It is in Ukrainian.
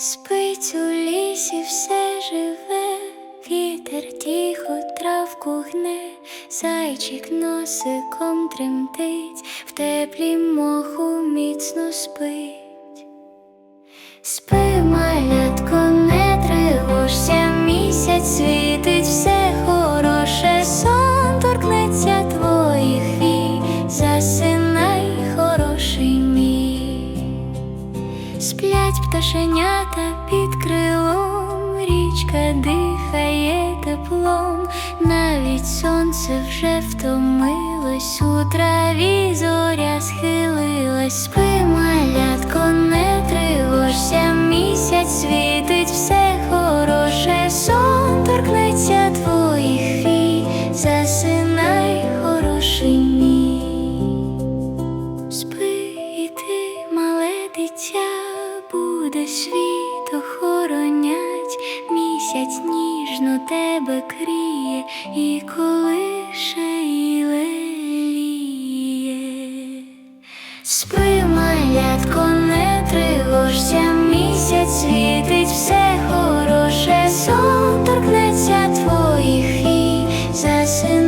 Спить у лісі все живе, вітер тихо травку гне, зайчик носиком тремтить, в теплі моху міцно спить. Спи, малятко, Сплять пташенята під крилом, річка дихає теплом, навіть сонце вже втомилось, у траві зоря схилилась, де світ охоронять, місяць ніжно тебе криє і колише і леліє. Спи, малятко, не тривожся, місяць світить все хороше, сон торкнеться твоїх і засинає.